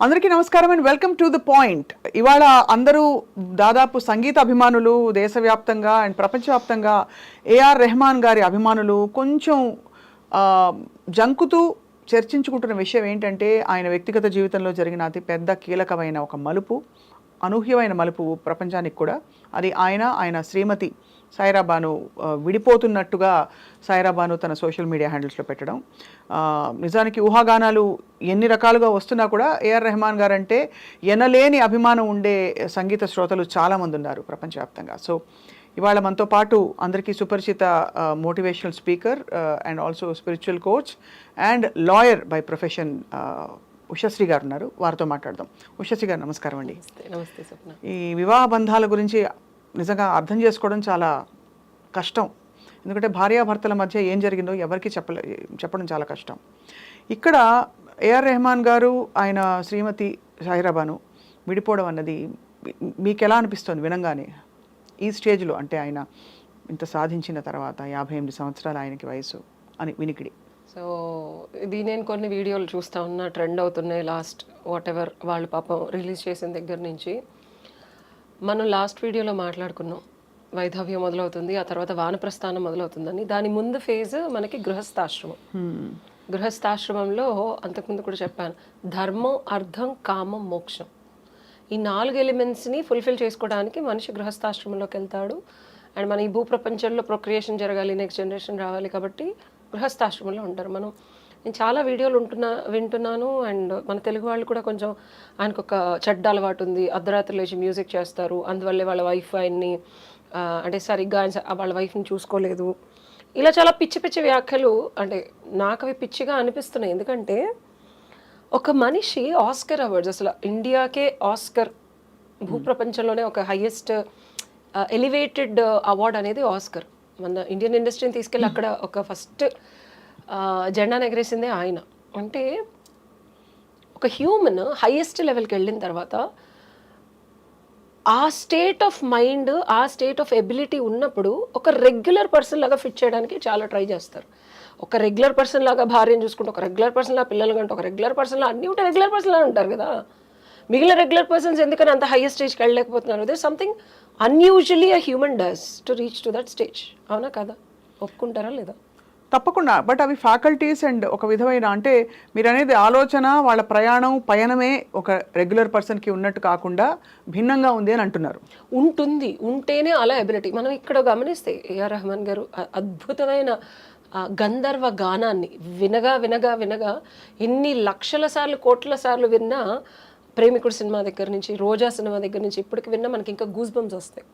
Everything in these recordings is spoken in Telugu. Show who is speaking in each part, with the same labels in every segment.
Speaker 1: అందరికీ నమస్కారం and welcome to the point. ఇవాళ అందరూ దాదాపు సంగీత అభిమానులు దేశవ్యాప్తంగా అండ్ ప్రపంచవ్యాప్తంగా ఏఆర్ రెహమాన్ గారి అభిమానులు కొంచెం జంకుతూ చర్చించుకుంటున్న విషయం ఏంటంటే ఆయన వ్యక్తిగత జీవితంలో జరిగిన అతి పెద్ద కీలకమైన ఒక మలుపు అనూహ్యమైన మలుపు ప్రపంచానికి కూడా. అది ఆయన ఆయన శ్రీమతి సాయిరాబాను విడిపోతున్నట్టుగా సాయిరాబాను తన సోషల్ మీడియా హ్యాండిల్స్లో పెట్టడం. నిజానికి ఊహాగానాలు ఎన్ని రకాలుగా వస్తున్నా కూడా ఏఆర్ రెహమాన్ గారు అంటే ఎనలేని అభిమానం ఉండే సంగీత శ్రోతలు చాలామంది ఉన్నారు ప్రపంచవ్యాప్తంగా. సో ఇవాళ మనతో పాటు అందరికీ సుపరిచిత motivational speaker and also spiritual coach and lawyer by profession Ushasri గారు ఉన్నారు వారితో మాట్లాడదాం. ఉషశ్రీ గారు నమస్కారం అండి.
Speaker 2: నమస్తే
Speaker 1: ఈ వివాహ బంధాల గురించి నిజంగా అర్థం చేసుకోవడం చాలా కష్టం. ఎందుకంటే భార్యాభర్తల మధ్య ఏం జరిగిందో ఎవరికి చెప్పలే చెప్పడం చాలా కష్టం. ఇక్కడ ఏఆర్ రెహమాన్ గారు ఆయన శ్రీమతి సాయిరాబాను విడిపోవడం అన్నది మీకు ఎలా అనిపిస్తుంది వినంగానే? ఈ స్టేజ్లో అంటే ఆయన ఇంత సాధించిన తర్వాత యాభై ఎనిమిది సంవత్సరాలు ఆయనకి వయసు అని వినికిడి.
Speaker 2: సో ఇది నేను కొన్ని వీడియోలు చూస్తా ఉన్నా ట్రెండ్ అవుతున్నాయి లాస్ట్ వాట్ ఎవర్ వాళ్ళు పాపం రిలీజ్ చేసిన దగ్గర నుంచి. మనం లాస్ట్ వీడియోలో మాట్లాడుకున్నాం వైధవ్యం మొదలవుతుంది ఆ తర్వాత వానప్రస్థానం మొదలవుతుందని. దాని ముందు ఫేజ్ మనకి గృహస్థాశ్రమం. గృహస్థాశ్రమంలో అంతకుముందు కూడా చెప్పాను ధర్మం అర్థం కామం మోక్షం. ఈ నాలుగు ఎలిమెంట్స్ని ఫుల్ఫిల్ చేసుకోవడానికి మనిషి గృహస్థాశ్రమంలోకి వెళ్తాడు. అండ్ మన ఈ భూప్రపంచంలో ప్రొక్రియేషన్ జరగాలి నెక్స్ట్ జనరేషన్ రావాలి కాబట్టి గృహస్థాశ్రమంలో ఉంటారు. మనం నేను చాలా వీడియోలు ఉంటున్నా వింటున్నాను అండ్ మన తెలుగు వాళ్ళు కూడా కొంచెం ఆయనకు ఒక చెడ్డ అలవాటు ఉంది. అర్ధరాత్రి లేచి మ్యూజిక్ చేస్తారు. అందువల్లే వాళ్ళ వైఫ్ ఆయన్ని అంటే సరిగ్గా ఆయన వాళ్ళ వైఫ్ని చూసుకోలేదు. ఇలా చాలా పిచ్చి పిచ్చి వ్యాఖ్యలు అంటే నాకు అవి పిచ్చిగా అనిపిస్తున్నాయి. ఎందుకంటే ఒక మనిషి ఆస్కర్ అవార్డ్స్ అసలు ఇండియాకే ఆస్కర్ భూప్రపంచంలోనే ఒక హైయెస్ట్ ఎలివేటెడ్ అవార్డ్ అనేది ఆస్కర్. మన ఇండియన్ ఇండస్ట్రీని తీసుకెళ్ళి అక్కడ ఒక ఫస్ట్ జెండాను ఎగరేసిందే ఆయన. అంటే ఒక హ్యూమన్ హైయెస్ట్ లెవెల్కి వెళ్ళిన తర్వాత ఆ స్టేట్ ఆఫ్ మైండ్ ఆ స్టేట్ ఆఫ్ ఎబిలిటీ ఉన్నప్పుడు ఒక రెగ్యులర్ పర్సన్ లాగా ఫిట్ చేయడానికి చాలా ట్రై చేస్తారు. ఒక రెగ్యులర్ పర్సన్ లాగా భార్యను చూసుకుంటే ఒక రెగ్యులర్ పర్సన్ లాగా పిల్లలు కంటే ఒక రెగ్యులర్ పర్సన్ లా అన్ని ఉంటే రెగ్యులర్ పర్సన్లా ఉంటారు కదా. మిగిలిన రెగ్యులర్ పర్సన్స్ ఎందుకని అంత హైయెస్ట్ స్టేజ్కి వెళ్ళలేకపోతున్నారు? They something unusually a human does to reach to that stage అవునా కదా? ఒప్పుకుంటారా లేదా?
Speaker 1: తప్పకుండా. బట్ అవి ఫ్యాకల్టీస్ అండ్ ఒక విధమైన అంటే మీరు అనేది ఆలోచన వాళ్ళ ప్రయాణం పయనమే ఒక రెగ్యులర్ పర్సన్కి ఉన్నట్టు కాకుండా భిన్నంగా ఉంది అని అంటున్నారు.
Speaker 2: ఉంటుంది. ఉంటేనే అలా ఎబిలిటీ. మనం ఇక్కడ గమనిస్తే ఏఆర్ రెహమాన్ గారు అద్భుతమైన గంధర్వ గానాన్ని వినగా వినగా వినగా ఎన్ని లక్షల సార్లు కోట్ల సార్లు విన్నా ప్రేమికుడు సినిమా దగ్గర నుంచి రోజా సినిమా దగ్గర నుంచి ఇప్పటికి విన్నా మనకి ఇంకా గూస్ బంప్స్ వస్తాయి.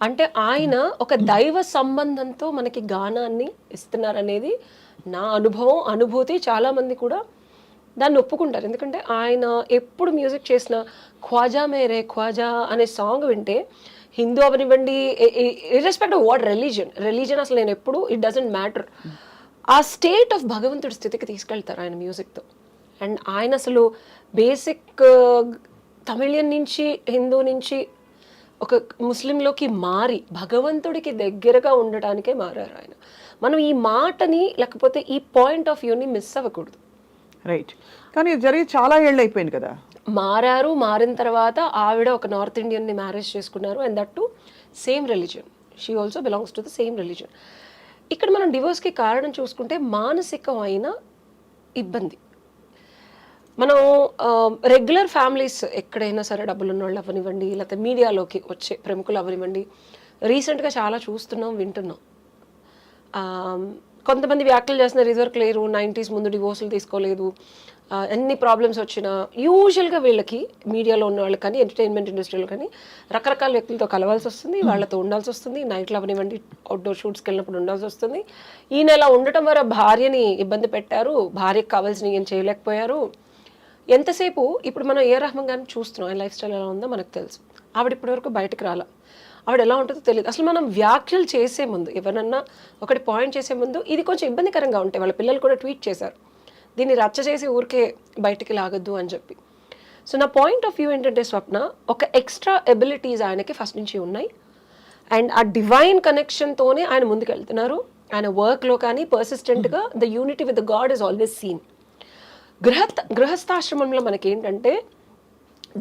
Speaker 2: అంటే ఆయన ఒక దైవ సంబంధంతో మనకి గానాన్ని ఇస్తున్నారనేది నా అనుభవం అనుభూతి చాలామంది కూడా దాన్ని ఒప్పుకుంటారు. ఎందుకంటే ఆయన ఎప్పుడు మ్యూజిక్ చేసిన ఖ్వాజా మేరే ఖ్వాజా అనే సాంగ్ వింటే హిందూ అవనివ్వండి irrespective of what religion religion అసలు నేను ఎప్పుడు ఇట్ డజంట్ మ్యాటర్ ఆ స్టేట్ ఆఫ్ భగవంతుడి స్థితికి తీసుకెళ్తారు ఆయన మ్యూజిక్తో. అండ్ ఆయన అసలు బేసిక్ uh, తమిళియన్ నుంచి హిందూ నుంచి ఒక ముస్లింలోకి మారి భగవంతుడికి దగ్గరగా ఉండటానికే మారారు ఆయన. మనం ఈ మాటని లేకపోతే ఈ పాయింట్ ఆఫ్ వ్యూని మిస్ అవ్వకూడదు.
Speaker 1: రైట్ కానీ జరిగి చాలా ఏళ్ళు అయిపోయింది కదా?
Speaker 2: మారారు మారిన తర్వాత ఆవిడ ఒక నార్త్ ఇండియన్ని మ్యారేజ్ చేసుకున్నారు and that to same religion she also belongs to the same religion ఇక్కడ మనం డివోర్స్కి కారణం చూసుకుంటే మానసికమైన ఇబ్బంది. మనం రెగ్యులర్ ఫ్యామిలీస్ ఎక్కడైనా సరే డబ్బులు ఉన్న వాళ్ళు అవనివ్వండి లేకపోతే మీడియాలోకి వచ్చే ప్రముఖులు అవనివ్వండి రీసెంట్గా చాలా చూస్తున్నాం వింటున్నాం. కొంతమంది వ్యాఖ్యలు చేస్తున్నారు ఇదివరకు లేరు నైంటీస్ ముందు డివోర్సులు తీసుకోలేదు. ఎన్ని ప్రాబ్లమ్స్ వచ్చినా యూజువల్గా వీళ్ళకి మీడియాలో ఉన్న వాళ్ళకి కానీ ఎంటర్టైన్మెంట్ ఇండస్ట్రీలో కానీ రకరకాల వ్యక్తులతో కలవాల్సి వస్తుంది వాళ్ళతో ఉండాల్సి వస్తుంది నైట్లో అవనివ్వండి అవుట్డోర్ షూట్స్కి వెళ్ళినప్పుడు ఉండాల్సి వస్తుంది. ఈయన ఇలా ఉండటం వల్ల భార్యని ఇబ్బంది పెట్టారు భార్యకు కావాల్సినవి ఏం చేయలేకపోయారు. ఎంతసేపు ఇప్పుడు మనం ఏ రహమాన్ గారిని చూస్తున్నాం ఆయన లైఫ్ స్టైల్ ఎలా ఉందో మనకు తెలుసు. ఆవిడ ఇప్పటివరకు బయటకు రాల. ఆవిడ ఎలా ఉంటుందో తెలియదు అసలు మనం వ్యాఖ్యలు చేసే ముందు ఎవరన్నా ఒకటి పాయింట్ చేసే ముందు ఇది కొంచెం ఇబ్బందికరంగా ఉంటాయి వాళ్ళ పిల్లలు కూడా ట్వీట్ చేశారు. దీన్ని రచ్చ చేసి ఊరికే బయటికి లాగద్దు అని చెప్పి. సో నా పాయింట్ ఆఫ్ వ్యూ ఏంటంటే స్వప్న ఒక ఎక్స్ట్రా ఎబిలిటీస్ ఆయనకి ఫస్ట్ నుంచి ఉన్నాయి. అండ్ ఆ డివైన్ కనెక్షన్తోనే ఆయన ముందుకు వెళ్తున్నారు ఆయన వర్క్లో కానీ పర్సిస్టెంట్గా the unity with the god is always seen గృహ గృహస్థాశ్రమంలో మనకి ఏంటంటే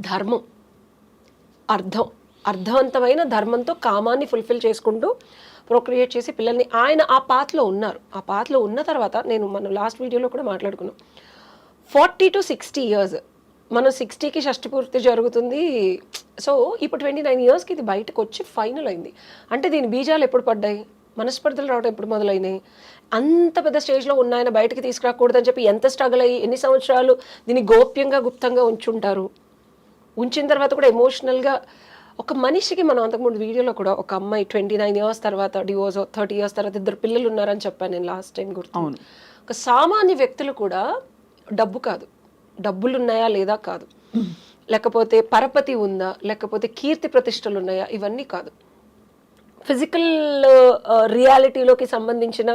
Speaker 2: ధర్మం అర్థం అర్థవంతమైన ధర్మంతో కామాన్ని ఫుల్ఫిల్ చేసుకుంటూ ప్రొక్రియేట్ చేసి పిల్లల్ని ఆయన ఆ పాత్లో ఉన్నారు. ఆ పాత్లో ఉన్న తర్వాత నేను మనం లాస్ట్ వీడియోలో కూడా మాట్లాడుకున్నాం. ఫార్టీ టు సిక్స్టీ ఇయర్స్ మనం సిక్స్టీకి షష్టి పూర్తి జరుగుతుంది. సో ఇప్పుడు ట్వంటీ నైన్ ఇయర్స్కి ఇది బయటకు వచ్చి ఫైనల్ అయింది. అంటే దీని బీజాలు ఎప్పుడు పడ్డాయి? మనస్పర్ధలు రావడం ఎప్పుడు మొదలైనాయి? అంత పెద్ద స్టేజ్లో ఉన్న ఆయన బయటకి తీసుకురాకూడదని చెప్పి ఎంత స్ట్రగుల్ అయ్యి ఎన్ని సంవత్సరాలు దీన్ని గోప్యంగా గుప్తంగా ఉంచుంటారు? ఉంచిన తర్వాత కూడా ఎమోషనల్గా ఒక మనిషికి మనం అంతకుముందు వీడియోలో కూడా ఒక అమ్మాయి ట్వంటీ నైన్ ఇయర్స్ తర్వాత డివోర్స్ థర్టీ ఇయర్స్ తర్వాత ఇద్దరు పిల్లలు ఉన్నారని చెప్పాను నేను లాస్ట్ టైం గుర్తు. ఒక సామాన్య వ్యక్తులు కూడా డబ్బు కాదు. డబ్బులు ఉన్నాయా లేదా కాదు. లేకపోతే పరపతి ఉందా? లేకపోతే కీర్తి ప్రతిష్టలు ఉన్నాయా ఇవన్నీ కాదు. ఫిజికల్ రియాలిటీలోకి సంబంధించిన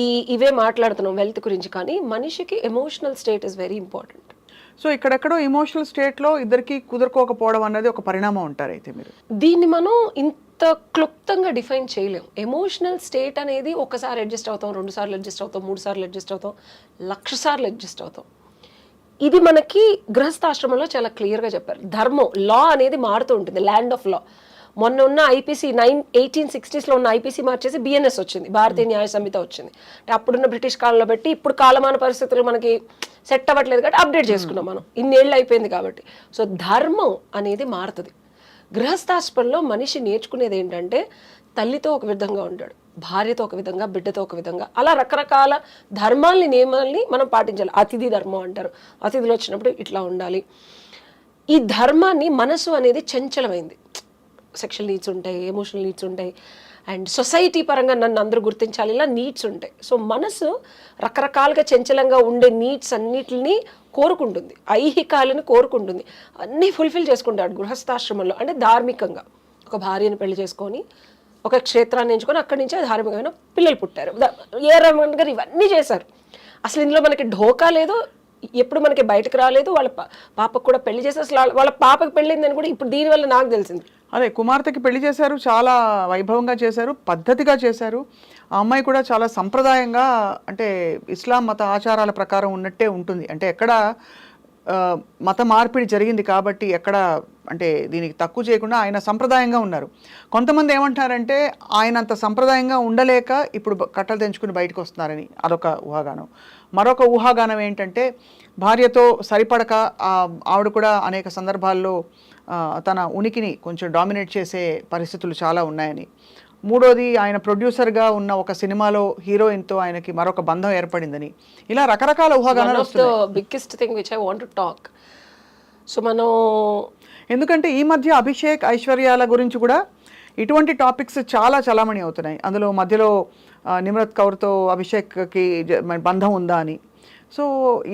Speaker 2: ఈ ఇవే మాట్లాడుతున్నాం వెల్త్ గురించి. కానీ మనిషికి emotional state is very important.
Speaker 1: So ఇక్కడెక్కడో emotional స్టేట్లో ఇద్దరికి కుదురుకోకపోవడం అన్నది ఒక పరిణామం అంటారు అయితే మీరు?
Speaker 2: దీన్ని మనం ఇంత క్లుప్తంగా డిఫైన్ చేయలేం. ఎమోషనల్ స్టేట్ అనేది ఒకసారి అడ్జస్ట్ అవుతాం రెండు సార్లు అడ్జస్ట్ అవుతాం మూడు సార్లు అడ్జస్ట్ అవుతాం లక్ష సార్లు అడ్జస్ట్ అవుతాం. ఇది మనకి గృహస్థాశ్రమంలో చాలా క్లియర్గా చెప్పారు. ధర్మం లా అనేది మారుతూ ఉంటుంది. Land of law. మొన్న ఉన్న ఐపీసీ నైన్ ఎయిటీన్ సిక్స్టీస్లో ఉన్న ఐపీసీ మార్చేసి బిఎన్ఎస్ వచ్చింది భారతీయ న్యాయ సంహిత వచ్చింది. అంటే అప్పుడున్న బ్రిటిష్ కాలంలో బట్టి ఇప్పుడు కాలమాన పరిస్థితులు మనకి సెట్ అవ్వట్లేదు కాబట్టి అప్డేట్ చేసుకున్నాం మనం. ఇన్నేళ్ళు అయిపోయింది కాబట్టి. సో ధర్మం అనేది మారుతుంది. గృహస్థాశ్రమంలో మనిషి నేర్చుకునేది ఏంటంటే తల్లితో ఒక విధంగా ఉంటాడు భార్యతో ఒక విధంగా బిడ్డతో ఒక విధంగా. అలా రకరకాల ధర్మాల్ని నియమాల్ని మనం పాటించాలి. అతిథి ధర్మం అంటారు. అతిథులు వచ్చినప్పుడు ఇట్లా ఉండాలి. ఈ ధర్మాన్ని మనసు అనేది చంచలమైంది. సెక్షువల్ నీడ్స్ ఉంటాయి ఎమోషనల్ నీడ్స్ ఉంటాయి. అండ్ సొసైటీ పరంగా నన్ను అందరూ గుర్తించాలి. ఇలా నీడ్స్ ఉంటాయి. సో మనసు రకరకాలుగా చంచలంగా ఉండే నీడ్స్ అన్నిటిని కోరుకుంటుంది. ఐహికాలను కోరుకుంటుంది. అన్నీ ఫుల్ఫిల్ చేసుకుంటాడు గృహస్థాశ్రమంలో. అంటే ధార్మికంగా. ఒక భార్యను పెళ్ళి చేసుకొని ఒక క్షేత్రాన్ని ఎంచుకొని అక్కడి నుంచే ధార్మికమైన పిల్లలు పుట్టారు. ఏ రమణ్ గారు ఇవన్నీ చేశారు. అసలు ఇందులో మనకి ఢోకా లేదు. ఎప్పుడు మనకి బయటకు రాలేదు. వాళ్ళ పా- పాపకు కూడా పెళ్ళి చేసి అసలు వాళ్ళ- వాళ్ళ పాపకు పెళ్ళిందని కూడా ఇప్పుడు దీనివల్ల నాకు తెలిసింది.
Speaker 1: అదే కుమార్తెకి పెళ్ళి చేశారు చాలా వైభవంగా చేశారు పద్ధతిగా చేశారు. ఆ అమ్మాయి కూడా చాలా సంప్రదాయంగా అంటే ఇస్లాం మత ఆచారాల ప్రకారం ఉన్నట్టే ఉంటుంది. అంటే ఎక్కడ మత మార్పిడి జరిగింది కాబట్టి ఎక్కడ అంటే దీనికి తక్కువ చేయకుండా ఆయన సంప్రదాయంగా ఉన్నారు. కొంతమంది ఏమంటున్నారంటే ఆయన అంత సంప్రదాయంగా ఉండలేక ఇప్పుడు కట్టలు తెంచుకుని బయటకు వస్తున్నారని అదొక ఊహాగానం. మరొక ఊహాగానం ఏంటంటే భార్యతో సరిపడక ఆవిడ కూడా అనేక సందర్భాల్లో తన ఉనికిని కొంచెం డామినేట్ చేసే పరిస్థితులు చాలా ఉన్నాయని. మూడోది ఆయన ప్రొడ్యూసర్గా ఉన్న ఒక సినిమాలో హీరోయిన్తో ఆయనకి మరొక బంధం ఏర్పడిందని. ఇలా రకరకాల ఊహాగానాలు
Speaker 2: biggest thing which I want talk so మనం
Speaker 1: ఎందుకంటే ఈ మధ్య అభిషేక్ ఐశ్వర్యాల గురించి కూడా ఇటువంటి టాపిక్స్ చాలా చలామణి అవుతున్నాయి. అందులో మధ్యలో నిమ్రత్ కౌర్తో అభిషేక్కి బంధం ఉందా అని. సో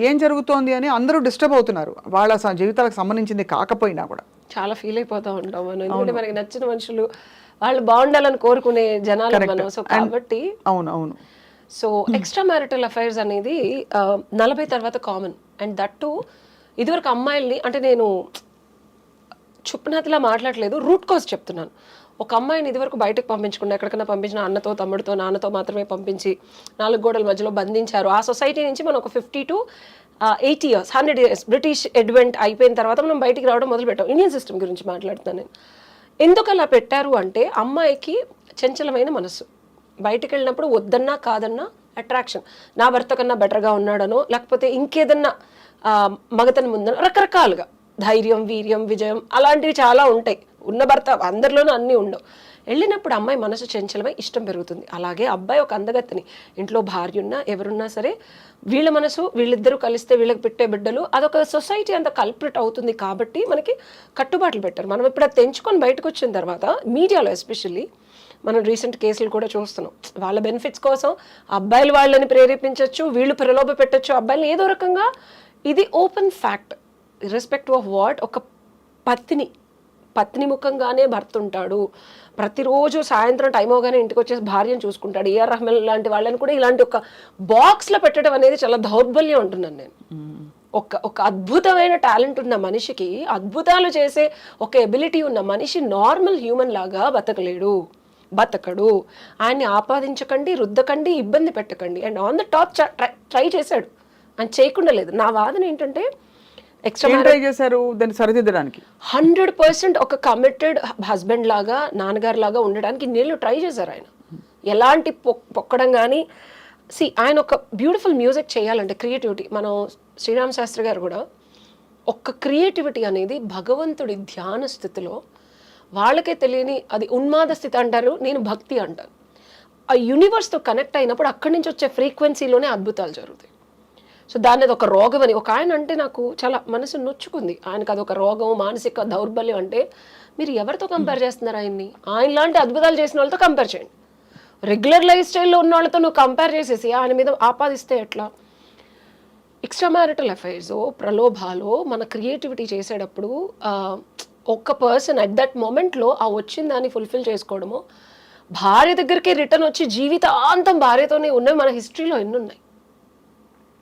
Speaker 1: ఏం జరుగుతోంది అని అందరూ డిస్టర్బ్ అవుతున్నారు. వాళ్ళ జీవితాలకు సంబంధించింది కాకపోయినా కూడా.
Speaker 2: చాలా ఫీల్ అయిపోతా ఉంటాం మనం. ఎందుకంటే మనకి నచ్చిన మనుషులు వాళ్ళు బాగుండాలని కోరుకునే జనాలు మనం. సో కాబట్టి
Speaker 1: అవును అవును
Speaker 2: సో ఎక్స్ట్రా మ్యారిటల్ అఫైర్స్ అనేది నలభై తర్వాత కామన్ అండ్ దట్ టు ఇదివరకు అమ్మాయిల్ని అంటే నేను చుప్పనాతిలా మాట్లాడలేదు రూట్ కాజ్ చెప్తున్నాను. ఒక అమ్మాయిని ఇదివరకు బయటకు పంపించకుండా ఎక్కడికైనా పంపించిన అన్నతో తమ్ముడితో నాన్నతో మాత్రమే పంపించి నాలుగు గోడల మధ్యలో బంధించారు. ఆ సొసైటీ నుంచి మనం ఒక fifty to eighty years hundred years British advent అయిపోయిన తర్వాత మనం బయటికి రావడం మొదలు పెట్టాం ఇండియన్ సిస్టమ్ గురించి మాట్లాడుతున్నాను నేను. ఎందుకు అలా పెట్టారు అంటే అమ్మాయికి చంచలమైన మనసు బయటికి వెళ్ళినప్పుడు వద్దన్నా కాదన్నా అట్రాక్షన్ నా భర్త కన్నా బెటర్గా ఉన్నాడనో లేకపోతే ఇంకేదన్నా మగతని మగతనం ఉందనో రకరకాలుగా. ధైర్యం వీర్యం విజయం అలాంటివి చాలా ఉంటాయి. ఉన్న భర్త అందరిలోనూ అన్నీ ఉండవు. వెళ్ళినప్పుడు అమ్మాయి మనసు చంచలమై ఇష్టం పెరుగుతుంది. అలాగే అబ్బాయి ఒక అందగత్తని. ఇంట్లో భార్య ఉన్నా ఎవరున్నా సరే వీళ్ళ మనసు వీళ్ళిద్దరూ కలిస్తే వీళ్ళకి పెట్టే బిడ్డలు అదొక సొసైటీ అంత కల్ప్రిట్ అవుతుంది కాబట్టి మనకి కట్టుబాట్లు పెట్టారు. మనం ఇప్పుడు అది తెంచుకొని బయటకు వచ్చిన తర్వాత మీడియాలో ఎస్పెషల్లీ మనం రీసెంట్ కేసులు కూడా చూస్తున్నాం. వాళ్ళ బెనిఫిట్స్ కోసం అబ్బాయిలు వాళ్ళని ప్రేరేపించవచ్చు వీళ్ళు ప్రలోభ పెట్టచ్చు. అబ్బాయిలు ఏదో రకంగా ఇది open fact. Irrespective of what ఒక పత్ని పత్ని ముఖంగానే భర్త ఉంటాడు ప్రతిరోజు సాయంత్రం టైం అవగానే ఇంటికి వచ్చేసి భార్యను చూసుకుంటాడు. ఏఆర్ రహమాన్ లాంటి వాళ్ళని కూడా ఇలాంటి ఒక బాక్స్లో పెట్టడం అనేది చాలా దౌర్బల్యం ఉంటున్నాను నేను. ఒక ఒక అద్భుతమైన టాలెంట్ ఉన్న మనిషికి అద్భుతాలు చేసే ఒక ఎబిలిటీ ఉన్న మనిషి నార్మల్ హ్యూమన్ లాగా బతకలేడు. బతకడు. ఆయన్ని ఆపాదించకండి రుద్దకండి ఇబ్బంది పెట్టకండి. And on the top try చేశాడు. ఆయన చేయకుండా లేదు. నా వాదన ఏంటంటే
Speaker 1: ట్రై చేశారు? దాన్ని సరిదిద్దడానికి.
Speaker 2: హండ్రెడ్ పర్సెంట్ ఒక కమిటెడ్ హస్బెండ్ లాగా నాన్నగారు లాగా ఉండడానికి నీళ్ళు ట్రై చేశారు ఆయన. ఎలాంటి పొక్- పొక్కడం కానీ సి ఆయన ఒక బ్యూటిఫుల్ మ్యూజిక్ చేయాలంటే క్రియేటివిటీ మనం శ్రీరామ్ శాస్త్రి గారు కూడా ఒక్క క్రియేటివిటీ అనేది భగవంతుడి ధ్యాన స్థితిలో వాళ్ళకే తెలియని అది ఉన్మాద స్థితి అంటారు నేను భక్తి అంటాను. ఆ యూనివర్స్తో కనెక్ట్ అయినప్పుడు అక్కడి నుంచి వచ్చే ఫ్రీక్వెన్సీలోనే అద్భుతాలు జరుగుతాయి. సో దాన్ని అది ఒక రోగం అని. ఒక ఆయన అంటే నాకు చాలా మనసు నొచ్చుకుంది. ఆయనకు అది ఒక రోగం మానసిక దౌర్బల్యం అంటే మీరు ఎవరితో కంపేర్ చేస్తున్నారు ఆయన్ని? ఆయన లాంటి అద్భుతాలు చేసిన వాళ్ళతో కంపేర్ చేయండి. రెగ్యులర్ లైఫ్ స్టైల్లో ఉన్న వాళ్ళతో నువ్వు కంపేర్ చేసేసి ఆయన మీద ఆపాదిస్తే ఎట్లా? ఎక్స్ట్రా మ్యారిటల్ అఫైర్స్ ప్రలోభాలు మన క్రియేటివిటీ చేసేటప్పుడు ఒక్క పర్సన్ అట్ దట్ మూమెంట్లో ఆ వచ్చిన దాన్ని ఫుల్ఫిల్ చేసుకోవడము భార్య దగ్గరికి రిటర్న్ వచ్చి జీవితాంతం భార్యతోనే ఉన్నాయి మన హిస్టరీలో ఎన్ని ఉన్నాయి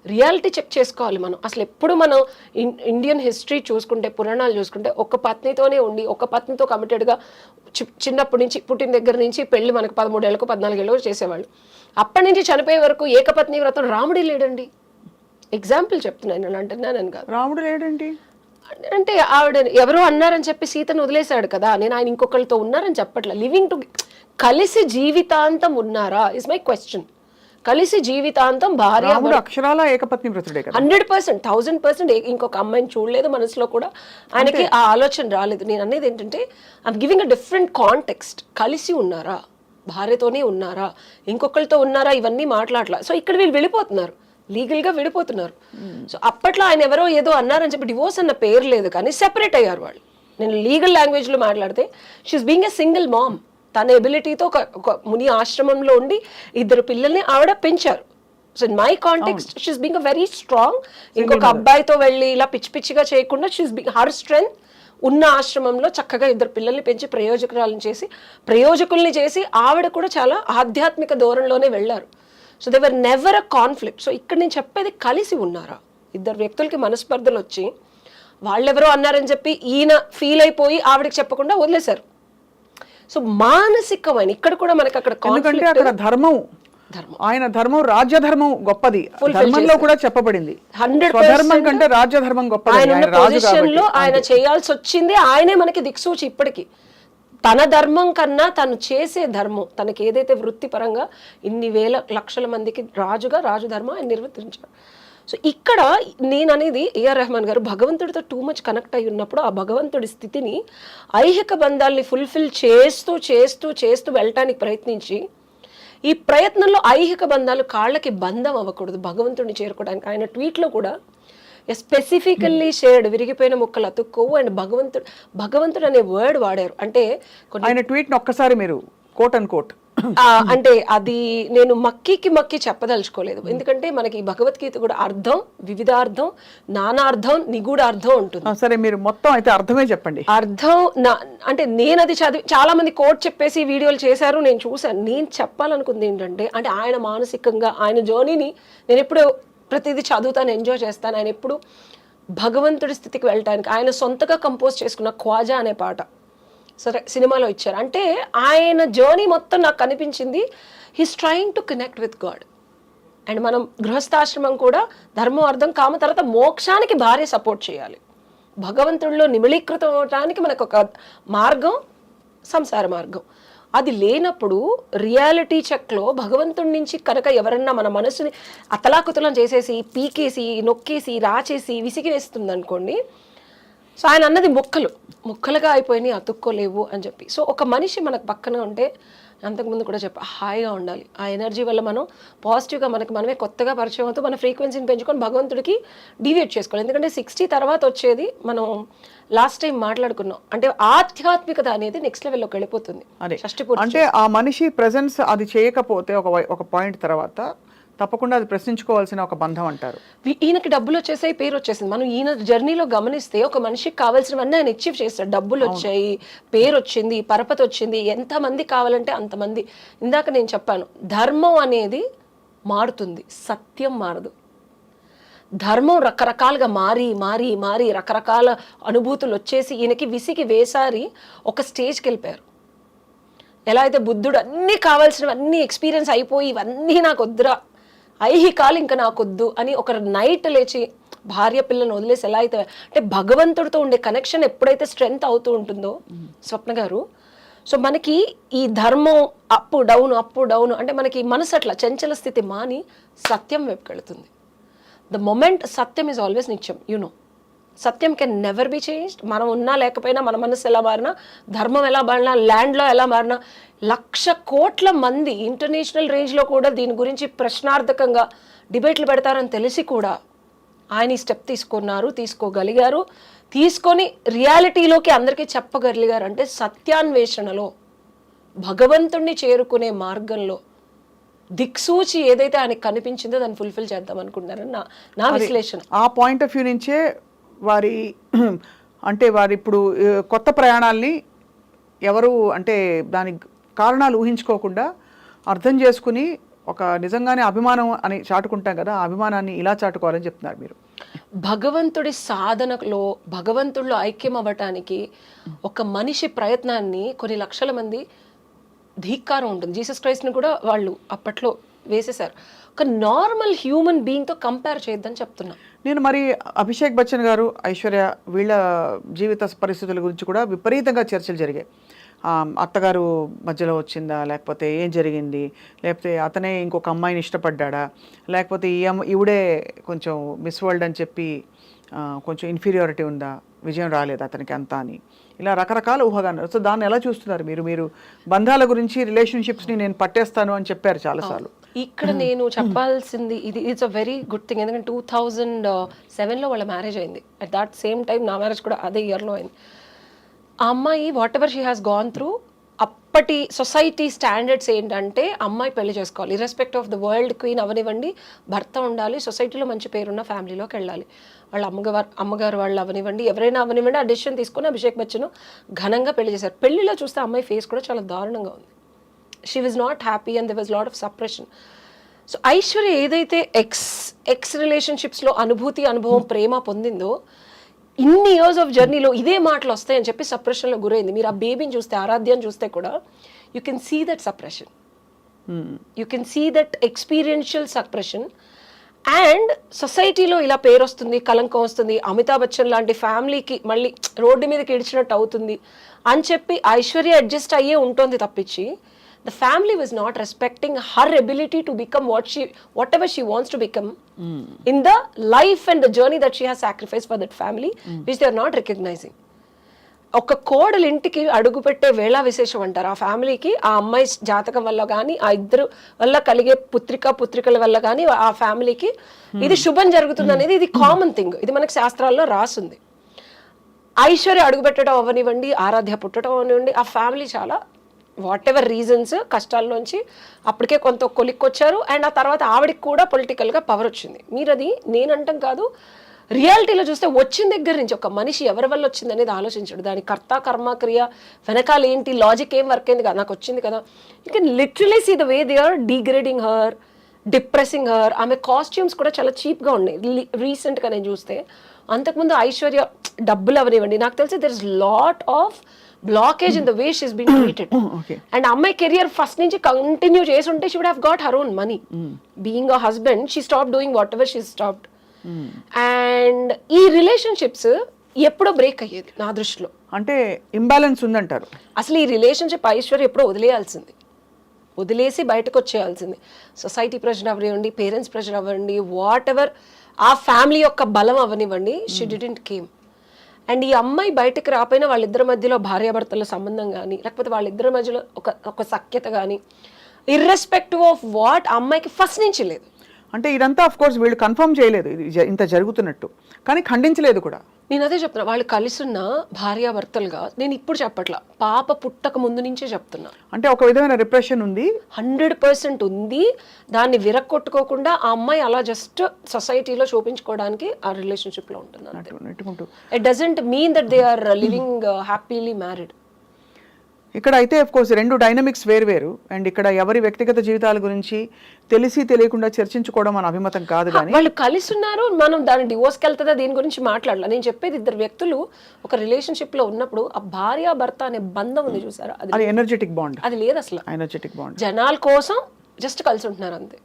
Speaker 2: రియాలిటీ చెక్ చేసుకోవాలి మనం. అసలు ఎప్పుడు మనం ఇండియన్ హిస్టరీ చూసుకుంటే పురాణాలు చూసుకుంటే ఒక పత్నితోనే ఉండి ఒక పత్నితో కమిటెడ్గా చిన్నప్పటి నుంచి పుట్టిన దగ్గర నుంచి పెళ్ళి మనకు పదమూడేళ్ళకు పద్నాలుగేళ్ళకు చేసేవాళ్ళు. అప్పటి నుంచి చనిపోయే వరకు ఏకపత్ని వ్రతం రాముడే లేడండి. ఎగ్జాంపుల్ చెప్తున్నాను నేను అంటున్నానని కాదు.
Speaker 1: రాముడు లేడండి?
Speaker 2: అంటే ఆవిడ ఎవరో అన్నారని చెప్పి సీతను వదిలేశాడు కదా నేను ఆయన ఇంకొకరితో ఉన్నారని చెప్పట్లే. లివింగ్ టు కలిసి జీవితాంతం ఉన్నారా? ఇస్ మై క్వశ్చన్ కలిసి జీవితాంతం భార్య
Speaker 1: అక్షరాల ఏకపత్ని కదా.
Speaker 2: హండ్రెడ్ పర్సెంట్ థౌజండ్ పర్సెంట్ ఇంకొక అమ్మాయిని చూడలేదు మనసులో కూడా. ఆయనకి ఆ ఆలోచన రాలేదు. నేను అనేది ఏంటంటే I'm giving a different context కలిసి ఉన్నారా? భార్యతోనే ఉన్నారా? ఇంకొకరితో ఉన్నారా? ఇవన్నీ మాట్లాడలా. సో ఇక్కడ వీళ్ళు వెళ్ళిపోతున్నారు. లీగల్గా విడిపోతున్నారు సో అప్పట్లో ఆయన ఎవరో ఏదో అన్నారని చెప్పి డివోర్స్ అన్న పేరు లేదు కానీ సెపరేట్ అయ్యారు వాళ్ళు. నేను లీగల్ లాంగ్వేజ్లో మాట్లాడితే she is being a single mom తన ఎబిలిటీతో ఒక ఒక ముని ఆశ్రమంలో ఉండి ఇద్దరు పిల్లల్ని ఆవిడ పెంచారు. So in my context she's being a very strong ఇంకొక అబ్బాయితో వెళ్ళి ఇలా పిచ్చి పిచ్చిగా చేయకుండా షీస్ బీ హర్ స్ట్రెంగ్త్ ఉన్న ఆశ్రమంలో చక్కగా ఇద్దరు పిల్లల్ని పెంచి ప్రయోజకురాలను చేసి ప్రయోజకుల్ని చేసి ఆవిడ కూడా చాలా ఆధ్యాత్మిక దూరంలోనే వెళ్ళారు. So there never a conflict so ఇక్కడ నేను చెప్పేది కలిసి ఉన్నారా? ఇద్దరు వ్యక్తులకి మనస్పర్ధలు వచ్చి వాళ్ళెవరో అన్నారని చెప్పి ఈయన ఫీల్ అయిపోయి ఆవిడకి చెప్పకుండా వదిలేశారు. సో మానసికమైన ఇక్కడ కూడా మనకి అక్కడ
Speaker 1: ఎందుకంటే అక్కడ ధర్మం. ఆయన ధర్మం రాజ్యధర్మం గొప్పది. ధర్మంలో కూడా చెప్పబడింది.
Speaker 2: హండ్రెడ్
Speaker 1: కంటే రాజ్యధర్మం గొప్పది
Speaker 2: ఆయన పొజిషన్లో
Speaker 1: ఆయన
Speaker 2: చేయాల్సి వచ్చింది ఆయనే మనకి దిక్సూచి ఇప్పటికి. తన ధర్మం కన్నా తను చేసే ధర్మం తనకి ఏదైతే వృత్తిపరంగా ఇన్ని వేల లక్షల మందికి రాజుగా రాజు ధర్మం ఆయన నిర్వర్తించారు సో ఇక్కడ నేను అనేది ఏఆర్ రెహమాన్ గారు భగవంతుడితో టూ మచ్ కనెక్ట్ అయి ఉన్నప్పుడు ఆ భగవంతుడి స్థితిని ఐహిక బంధాల్ని ఫుల్ఫిల్ చేస్తూ చేస్తూ చేస్తూ వెళ్ళటానికి ప్రయత్నించి ఈ ప్రయత్నంలో ఐహిక బంధాలు కాళ్ళకి బంధం అవ్వకూడదు భగవంతుడిని చేరుకోవడానికి. ఆయన ట్వీట్లో కూడా స్పెసిఫికల్లీ షేర్డ్ విరిగిపోయిన ముక్కలు అతుక్కోవు అండ్ భగవంతుడు భగవంతుడు అనే వర్డ్ వాడారు. అంటే
Speaker 1: ఆయన ట్వీట్ ఒక్కసారి మీరు కోట్ అండ్ కోట్
Speaker 2: అంటే అది నేను మక్కికి మక్కి చెప్పదలుచుకోలేదు. ఎందుకంటే మనకి భగవద్గీత కూడా అర్థం వివిధార్థం నానార్థం నిగూఢ అర్థం ఉంటుంది
Speaker 1: సరే మీరు మొత్తం అయితే అర్థమే చెప్పండి.
Speaker 2: అర్థం నా అంటే నేను అది చదివి చాలా మంది కోట్ చెప్పేసి వీడియోలు చేశారు నేను చూశాను. నేను చెప్పాలనుకుంది ఏంటంటే అంటే ఆయన మానసికంగా ఆయన జర్నీని నేను ఎప్పుడు ప్రతిదీ చదువుతాను ఎంజాయ్ చేస్తాను. ఆయన ఎప్పుడు భగవంతుడి స్థితికి వెళ్ళటానికి ఆయన సొంతగా కంపోజ్ చేసుకున్న ఖ్వాజా అనే పాట. సరే సినిమాలో ఇచ్చారు. అంటే ఆయన జర్నీ మొత్తం నాకు కనిపించింది he's trying to connect with god and మనం గృహస్థాశ్రమం కూడా ధర్మం అర్థం కామ తర్వాత మోక్షానికి భార్య సపోర్ట్ చేయాలి. భగవంతుడిలో నిమిళీకృతం అవటానికి మనకు ఒక మార్గం సంసార మార్గం. అది లేనప్పుడు రియాలిటీ చెక్లో భగవంతుడి నుంచి కనుక ఎవరన్నా మన మనసుని అతలాకుతలం చేసేసి పీకేసి నొక్కేసి రాచేసి విసిగివేస్తుంది అనుకోండి సో ఆయన అన్నది ముక్కలు. ముక్కలుగా అయిపోయినాయి అతుక్కోలేవు అని చెప్పి. సో ఒక మనిషి మనకు పక్కన ఉంటే అంతకుముందు కూడా చెప్పా హాయిగా ఉండాలి. ఆ ఎనర్జీ వల్ల మనం పాజిటివ్గా మనకి మనమే కొత్తగా పరిచయం అవుతూ మన ఫ్రీక్వెన్సీని పెంచుకొని భగవంతుడికి డివియేట్ చేసుకోవాలి. ఎందుకంటే సిక్స్టీ తర్వాత వచ్చేది మనం లాస్ట్ టైం మాట్లాడుకున్నాం. అంటే ఆధ్యాత్మికత అనేది నెక్స్ట్ లెవెల్లోకి వెళ్ళిపోతుంది.
Speaker 1: అంటే ఆ మనిషి ప్రెజెన్స్ అది చేయకపోతే ఒక ఒక పాయింట్ తర్వాత తప్పకుండా అది ప్రశ్నించుకోవాల్సిన ఒక బంధం అంటారు.
Speaker 2: ఈయనకి డబ్బులు వచ్చేసాయి పేరు వచ్చేసింది. మనం ఈయన జర్నీలో గమనిస్తే ఒక మనిషికి కావాల్సినవన్నీ ఆయన అచీవ్ చేస్తాడు డబ్బులు వచ్చాయి పేరు వచ్చింది పరపతి వచ్చింది ఎంతమంది కావాలంటే అంతమంది ఇందాక నేను చెప్పాను ధర్మం అనేది మారుతుంది సత్యం మారదు. ధర్మం రకరకాలుగా మారి మారి మారి రకరకాల అనుభూతులు వచ్చేసి ఈయనకి విసిగి వేసారి ఒక స్టేజ్కి వెళ్ళిపోయారు. ఎలా అయితే బుద్ధుడు అన్నీ కావాల్సినవన్నీ ఎక్స్పీరియన్స్ అయిపోయి ఇవన్నీ నాకు వద్దురా ఐహికాలు ఇంకా నాకొద్దు అని ఒక నైట్ లేచి భార్య పిల్లల్ని వదిలేసి ఎలా అయితే అంటే భగవంతుడితో ఉండే కనెక్షన్ ఎప్పుడైతే స్ట్రెంగ్త్ అవుతూ ఉంటుందో స్వప్న గారు. సో మనకి ఈ ధర్మం అప్ డౌన్ అప్ డౌన్ అంటే మనకి మనసు అట్లా చంచల స్థితి మాని సత్యం వైపుకి ద మొమెంట్ సత్యం ఈజ్ ఆల్వేస్ నిత్యం యు నో సత్యం కెన్ నెవర్ బి చేంజ్డ్. మనం ఉన్నా లేకపోయినా మన మనసు ఎలా మారినా ధర్మం ఎలా మారినా ల్యాండ్లో ఎలా మారినా లక్ష కోట్ల మంది ఇంటర్నేషనల్ రేంజ్లో కూడా దీని గురించి ప్రశ్నార్థకంగా డిబేట్లు పెడతారని తెలిసి కూడా ఆయన ఈ స్టెప్ తీసుకున్నారు తీసుకోగలిగారు. తీసుకొని రియాలిటీలోకి అందరికీ చెప్పగలిగారు. అంటే సత్యాన్వేషణలో భగవంతుణ్ణి చేరుకునే మార్గంలో దిక్సూచి ఏదైతే ఆయనకు కనిపించిందో దాన్ని ఫుల్ఫిల్ చేద్దాం అనుకుంటున్నారని నా నా విశ్లేషణ.
Speaker 1: ఆ పాయింట్ ఆఫ్ వ్యూ నుంచే వారి అంటే వారి ఇప్పుడు కొత్త ప్రయాణాల్ని ఎవరు అంటే దాని కారణాలు ఊహించుకోకుండా అర్థం చేసుకుని ఒక నిజంగానే అభిమానం అని చాటుకుంటాం కదా ఆ అభిమానాన్ని ఇలా చాటుకోవాలని చెప్తున్నారు మీరు.
Speaker 2: భగవంతుడి సాధనలో భగవంతుడిలో ఐక్యం అవ్వటానికి ఒక మనిషి ప్రయత్నాన్ని కొన్ని లక్షల మంది ధీకారం ఉంటుంది. జీసస్ క్రైస్ట్ని కూడా వాళ్ళు అప్పట్లో వేసేశారు. ఒక నార్మల్ హ్యూమన్ బీయింగ్తో కంపేర్ చేయొద్దని చెప్తున్నాను
Speaker 1: నేను మరి అభిషేక్ బచ్చన్ గారు ఐశ్వర్య వీళ్ళ జీవిత పరిస్థితుల గురించి కూడా విపరీతంగా చర్చలు జరిగాయి. అత్తగారు మధ్యలో వచ్చిందా? లేకపోతే ఏం జరిగింది? లేకపోతే అతనే ఇంకొక అమ్మాయిని ఇష్టపడ్డా లేకపోతే ఈ ఈవిడే కొంచెం మిస్ వరల్డ్ అని చెప్పి కొంచెం ఇన్ఫీరియారిటీ ఉందా? విజయం రాలేదు అతనికి అంతా అని. ఇలా రకరకాల ఊహగానాలు. సో దాన్ని ఎలా చూస్తున్నారు మీరు? మీరు బంధాల గురించి రిలేషన్షిప్స్ని నేను పట్టేస్తాను అని చెప్పారు చాలాసార్లు.
Speaker 2: ఇక్కడ నేను చెప్పాల్సింది ఇది it's a very good thing ఎందుకంటే టూ థౌజండ్ సెవెన్లో వాళ్ళ మ్యారేజ్ అయింది. అట్ దాట్ సేమ్ టైం నా మ్యారేజ్ కూడా అదే ఇయర్లో అయింది. ఆ అమ్మాయి whatever she has gone through అప్పటి సొసైటీ స్టాండర్డ్స్ ఏంటంటే అమ్మాయి పెళ్ళి చేసుకోవాలి. Irrespective of the world queen అవనివ్వండి భర్త ఉండాలి సొసైటీలో మంచి పేరున్న ఫ్యామిలీలోకి వెళ్ళాలి. వాళ్ళ అమ్మగారు అమ్మగారు వాళ్ళు అవనివ్వండి ఎవరైనా అవనివ్వండి ఆ డెసిషన్ తీసుకొని అభిషేక్ బచ్చన్ ఘనంగా పెళ్ళి చేశారు. పెళ్ళిలో చూస్తే అమ్మాయి ఫేస్ కూడా చాలా దారుణంగా ఉంది. She was not happy and there was lot of suppression so Aishwarya ఏదైతే ఎక్స్ ఎక్స్ రిలేషన్షిప్స్లో అనుభూతి అనుభవం ప్రేమ పొందిందో ఇన్ని ఇయర్స్ ఆఫ్ జర్నీలో ఇదే మాటలు వస్తాయని చెప్పి సప్రెషన్లో గురైంది. మీరు ఆ బేబీని చూస్తే ఆరాధ్యాన్ని చూస్తే కూడా you can see that suppression you can see that experiential suppression and సొసైటీలో ఇలా పేరు వస్తుంది కలంకం వస్తుంది అమితాబ్ బచ్చన్ లాంటి ఫ్యామిలీకి మళ్ళీ రోడ్డు మీదకి ఇడిచినట్టు అవుతుంది అని చెప్పి ఐశ్వర్య అడ్జస్ట్ అయ్యే ఉంటుంది తప్పించి the family was not respecting her ability to become what she whatever she wants to become in the life and the journey that she has sacrifice for that family which they are not recognizing ఒక కోడలు ఇంటికి అడుగు పెట్టే వేళ విశేషం అంటారు. ఆ ఫ్యామిలీకి ఆ అమ్మాయి జాతకం వల్ల కానీ ఆ ఇద్దరు వల్ల కలిగే పుత్రిక పుత్రికల వల్ల కానీ ఆ ఫ్యామిలీకి ఇది శుభం జరుగుతుంది అనేది ఇది కామన్ థింగ్ ఇది మనకి శాస్త్రాల్లో రాసుంది. ఐశ్వర్య అడుగు పెట్టడం అవనివ్వండి ఆరాధ్య పుట్టడం అవనివ్వండి ఆ ఫ్యామిలీ చాలా వాట్ ఎవర్ రీజన్స్ కష్టాల్లోంచి అప్పటికే కొంత కొలిక్కొచ్చారు. అండ్ ఆ తర్వాత ఆవిడకి కూడా పొలిటికల్గా పవర్ వచ్చింది. మీరు అది నేనంటాం కాదు. రియాలిటీలో చూస్తే వచ్చిన దగ్గర నుంచి ఒక మనిషి ఎవరి వల్ల వచ్చింది అనేది ఆలోచించడు. దాని కర్త కర్మ క్రియ వెనకాల ఏంటి? లాజిక్ ఏం వర్క్ అయింది కదా నాకు వచ్చింది కదా. You can literally see the way they are degrading her depressing her ఆమె కాస్ట్యూమ్స్ కూడా చాలా చీప్గా ఉన్నాయి. రీసెంట్గా నేను చూస్తే అంతకుముందు ఐశ్వర్య డబ్బులు అవనివ్వండి. నాకు తెలిసి there is lot of blockage in the way she's been treated
Speaker 1: Okay.
Speaker 2: And అమ్మాయి కెరియర్ ఫస్ట్ నుంచి కంటిన్యూ చేసి ఉంటే she would have got her own money being a husband she stop doing whatever she stopped and ఈ రిలేషన్షిప్స్ ఎప్పుడో బ్రేక్ అయ్యేది నా దృష్టిలో.
Speaker 1: అంటే ఇంబ్యాలెన్స్ ఉందంటారు.
Speaker 2: అసలు ఈ రిలేషన్షిప్ ఐశ్వర్య ఎప్పుడో వదిలేయాల్సింది. వదిలేసి బయటకు వచ్చేయాల్సింది. సొసైటీ ప్రెషర్ అవ్వనివ్వండి పేరెంట్స్ ప్రెషర్ అవ్వండి వాట్ ఎవర్ ఆ ఫ్యామిలీ యొక్క బలం అవనివ్వండి షీ డిడెంట్ కేమ్ అండ్ ఈ అమ్మాయి బయటకు రాపోయినా వాళ్ళిద్దరి మధ్యలో భార్యాభర్తల సంబంధం కానీ లేకపోతే వాళ్ళిద్దరి మధ్యలో ఒక ఒక సఖ్యత కానీ ఇర్రెస్పెక్టివ్ ఆఫ్ వాట్ అమ్మాయికి ఫస్ట్ నుంచి లేదు.
Speaker 1: అంటే ఇదంతా ఆఫ్ కోర్స్ వీళ్ళు కన్ఫర్మ్ చేయలేదు. ఇది జ- ఇంత జరుగుతున్నట్టు. కానీ ఖండించలేదు కూడా.
Speaker 2: నేను అదే చెప్తున్నా వాళ్ళు కలిసున్న భార్యాభర్తలుగా నేను ఇప్పుడు చెప్పట్లా పాప పుట్టక ముందు నుంచే చెప్తున్నా.
Speaker 1: అంటే ఒక విధమైన రిప్రెషన్ ఉంది?
Speaker 2: హండ్రెడ్ పర్సెంట్ ఉంది. దాన్ని విరక్కొట్టుకోకుండా ఆ అమ్మాయి అలా జస్ట్ సొసైటీలో చూపించుకోవడానికి ఆ రిలేషన్షిప్లో ఉంటుంది it doesn't mean that they are living happily married
Speaker 1: ఇక్కడ అయితే కోర్స్ రెండు డైనమిక్స్ వేరు అండ్ ఇక్కడ ఎవరి వ్యక్తిగత జీవితాల గురించి తెలిసి తెలియకుండా చర్చించుకోవడం మన అభిమతం కాదు కానీ
Speaker 2: వాళ్ళు కలిసి ఉన్నారు మనం దాని డివోర్స్కి వెళ్తుందా? దీని గురించి మాట్లాడాలి. నేను చెప్పేది ఇద్దరు వ్యక్తులు ఒక రిలేషన్షిప్లో ఉన్నప్పుడు ఆ భార్య భర్త అనే బంధం ఉంది చూసారా? అది
Speaker 1: ఎనర్జెటిక్ బాండ్
Speaker 2: అది లేదు అసలు.
Speaker 1: ఎనర్జెటిక్ బాండ్
Speaker 2: జనాల కోసం జస్ట్ కలిసి ఉంటున్నారు అంతే.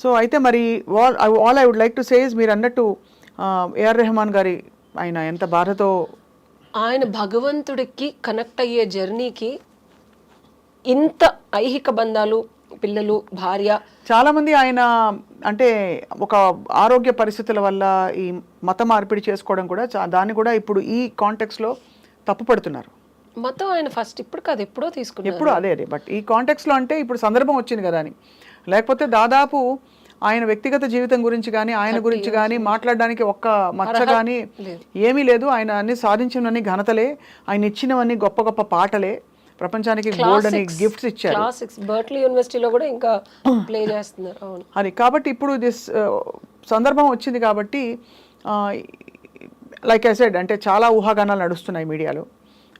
Speaker 1: సో అయితే మరి all all I would like to says మీరు అన్నట్టు ఏఆర్ రెహమాన్ గారి ఆయన ఎంత బాధతో
Speaker 2: ఆయన భగవంతుడికి కనెక్ట్ అయ్యే జర్నీకి ఇంత ఐహిక బంధాలు పిల్లలు భార్య.
Speaker 1: చాలా మంది ఆయన అంటే ఒక ఆరోగ్య పరిస్థితుల వల్ల ఈ మత మార్పిడి చేసుకోవడం కూడా దాన్ని కూడా ఇప్పుడు ఈ కాంటెక్స్లో తప్పు పడుతున్నారు.
Speaker 2: మొత్తం ఆయన ఫస్ట్ ఇప్పుడు కాదు ఎప్పుడో తీసుకున్నారు.
Speaker 1: ఎప్పుడు అదే అదే. బట్ ఈ కాంటెక్స్లో అంటే ఇప్పుడు సందర్భం వచ్చింది కదా అని. లేకపోతే దాదాపు ఆయన వ్యక్తిగత జీవితం గురించి కానీ ఆయన గురించి కానీ మాట్లాడడానికి ఒక్క మచ్చ కానీ ఏమీ లేదు. ఆయన అన్ని సాధించినవన్నీ ఘనతలే. ఆయన ఇచ్చినవన్నీ గొప్ప గొప్ప పాటలే. ప్రపంచానికి గోల్డ్ అని గిఫ్ట్స్ ఇచ్చారు.
Speaker 2: బర్ట్లీ యూనివర్సిటీలో కూడా ఇంకా ప్లే చేస్తున్నారు.
Speaker 1: అది కాబట్టి ఇప్పుడు దిస్ సందర్భం వచ్చింది కాబట్టి లైక్ ఐ సెడ్ అంటే చాలా ఊహాగానాలు నడుస్తున్నాయి మీడియాలో.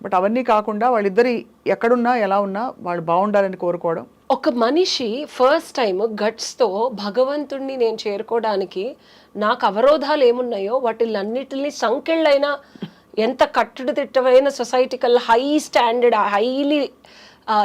Speaker 1: బట్ అవన్నీ కాకుండా వాళ్ళిద్దరి ఎక్కడున్నా ఎలా ఉన్నా వాళ్ళు బాగుండాలని కోరుకోవడం.
Speaker 2: ఒక మనిషి ఫస్ట్ టైం గట్స్తో భగవంతుణ్ణి నేను చేరుకోవడానికి నాకు అవరోధాలు ఏమున్నాయో వాటిలన్నిటిని సంకెళ్ళైనా ఎంత కట్టుడు తిట్టమైన సొసైటికల్ high standard highly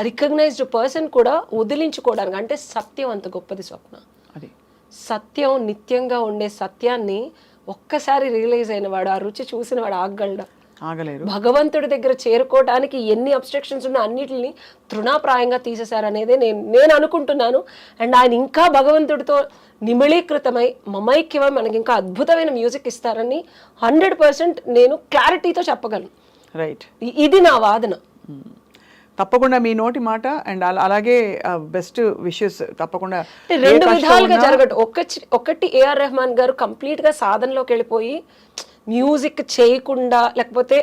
Speaker 2: recognized person కూడా వదిలించుకోవడానికి అంటే సత్యం అంత గొప్పది స్వప్న.
Speaker 1: అది.
Speaker 2: సత్యం నిత్యంగా ఉండే సత్యాన్ని ఒక్కసారి రియలైజ్ అయిన వాడు ఆ రుచి చూసిన వాడు ఆగగలడా?
Speaker 1: ఆగలేరు.
Speaker 2: భగవంతుడి దగ్గర చేరుకోవడానికి ఎన్ని అబ్స్ట్రక్షన్స్ ఉన్న అన్నిటిని తృణాప్రాయంగా తీసేశారనేదే నేను నేను అనుకుంటున్నాను. అండ్ ఆయన ఇంకా భగవంతుడితో నిమిళీకృతమై మమైక్యమై మనకి ఇంకా అద్భుతమైన మ్యూజిక్ ఇస్తారని హండ్రెడ్ పర్సెంట్ నేను క్లారిటీతో చెప్పగలను.
Speaker 1: రైట్
Speaker 2: ఇది నా వాదన.
Speaker 1: తప్పకుండా మీ నోటి మాట అండ్ అలాగే బెస్ట్ విషెస్ తప్పకుండా
Speaker 2: రెండు విధాలుగా జరగదు ఒకటి ఒకటి ఏఆర్ రెహమాన్ గారు కంప్లీట్గా సాధనలోకి వెళ్ళిపోయి మ్యూజిక్ చేయకుండా లేకపోతే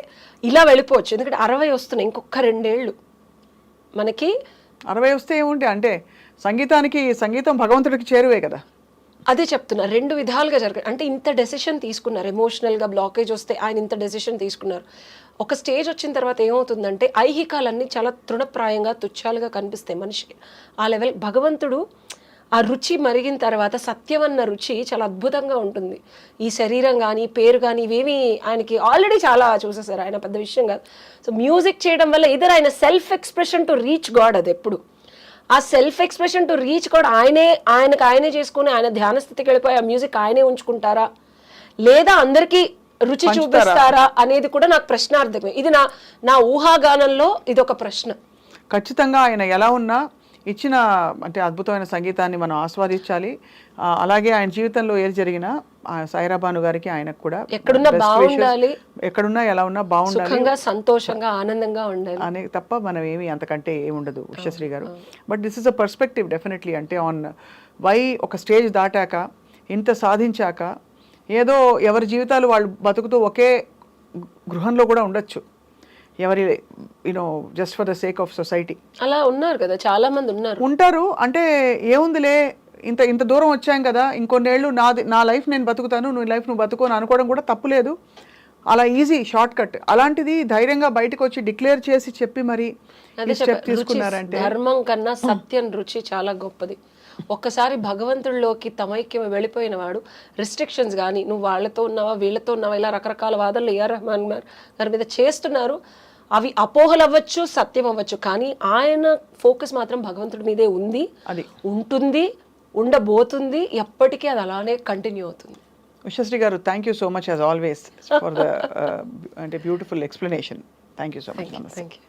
Speaker 2: ఇలా వెళ్ళిపోవచ్చు. ఎందుకంటే అరవై వస్తున్నాయి ఇంకొక రెండేళ్ళు. మనకి
Speaker 1: అరవై వస్తే ఏముంటే అంటే సంగీతానికి సంగీతం భగవంతుడికి చేరువే కదా.
Speaker 2: అదే చెప్తున్నా రెండు విధాలుగా జరగ అంటే ఇంత డెసిషన్ తీసుకున్నారు. ఎమోషనల్గా బ్లాకేజ్ వస్తే ఆయన ఇంత డెసిషన్ తీసుకున్నారు. ఒక స్టేజ్ వచ్చిన తర్వాత ఏమవుతుందంటే ఐహికాలన్నీ చాలా తృణప్రాయంగా తుచ్చాలుగా కనిపిస్తాయి మనిషికి. ఆ లెవెల్ భగవంతుడు ఆ రుచి మరిగిన తర్వాత సత్యం అన్న రుచి చాలా అద్భుతంగా ఉంటుంది. ఈ శరీరం కానీ పేరు కానీ ఇవేమి ఆయనకి ఆల్రెడీ చాలా చూసేసారు ఆయన పెద్ద విషయం కాదు. సో మ్యూజిక్ చేయడం వల్ల ఇద్దరు ఆయన self expression to reach god అది ఎప్పుడు. ఆ సెల్ఫ్ ఎక్స్ప్రెషన్ టు రీచ్ కూడా ఆయనే ఆయనకు ఆయనే చేసుకుని ఆయన ధ్యాన స్థితికి వెళ్ళిపోయి ఆ మ్యూజిక్ ఆయనే ఉంచుకుంటారా? లేదా అందరికీ రుచి చూపిస్తారా అనేది కూడా నాకు ప్రశ్నార్థకమే. ఇది నా నా ఊహాగానంలో ఇది ఒక ప్రశ్న.
Speaker 1: ఖచ్చితంగా ఆయన ఎలా ఉన్నా ఇచ్చిన అంటే అద్భుతమైన సంగీతాన్ని మనం ఆస్వాదించాలి. అలాగే ఆయన జీవితంలో ఏది జరిగినా సాయిరాబాను గారికి ఆయనకు కూడా
Speaker 2: ఎక్కడున్నా. బాగుండాలి.
Speaker 1: ఎక్కడున్నా ఎలా ఉన్నా బాగుండాలి.
Speaker 2: సంతోషంగా ఆనందంగా ఉండాలి.
Speaker 1: అనే తప్ప మనం ఏమి అంతకంటే ఏముండదు ఉషశ్రీ గారు. But this is a perspective definitely అంటే ఆన్ వై ఒక స్టేజ్ దాటాక ఇంత సాధించాక ఏదో ఎవరి జీవితాలు వాళ్ళు బతుకుతూ ఒకే గృహంలో కూడా ఉండొచ్చు. ఎవరి you know just for the sake of society
Speaker 2: అలా ఉన్నారు కదా చాలా మంది ఉన్నారు.
Speaker 1: ఉంటారు అంటే ఏముందిలే ఇంత ఇంత దూరం వచ్చాం కదా ఇంకొన్నేళ్ళు నాది నా లైఫ్ నేను బతుకుతాను నువ్వు లైఫ్ నువ్వు బతుకు అని అనుకోవడం కూడా తప్పులేదు అలా ఈజీ షార్ట్ కట్. అలాంటిది ధైర్యంగా బయటకు వచ్చి డిక్లేర్ చేసి చెప్పి మరి స్టెప్ తీసుకున్నారంటే.
Speaker 2: ధర్మం కన్నా సత్యం రుచి చాలా గొప్పది. ఒక్కసారి భగవంతుడిలోకి తమైక్యం వెళ్ళిపోయిన వాడు రిస్ట్రిక్షన్స్ కానీ నువ్వు వాళ్ళతో ఉన్నావా వీళ్ళతో ఉన్నావా? ఇలా రకరకాల వాదనలు ఏఆర్ రెహమాన్ గారు మీద చేస్తున్నారు. అవి అపోహలు అవ్వచ్చు సత్యం అవ్వచ్చు కానీ ఆయన ఫోకస్ మాత్రం భగవంతుడి మీదే ఉంది.
Speaker 1: అది.
Speaker 2: ఉంటుంది ఉండబోతుంది ఎప్పటికీ అది అలానే కంటిన్యూ అవుతుంది.
Speaker 1: ఉషశ్రీ గారు thank you so much as always for the అంటే beautiful explanation thank you so much
Speaker 2: thank you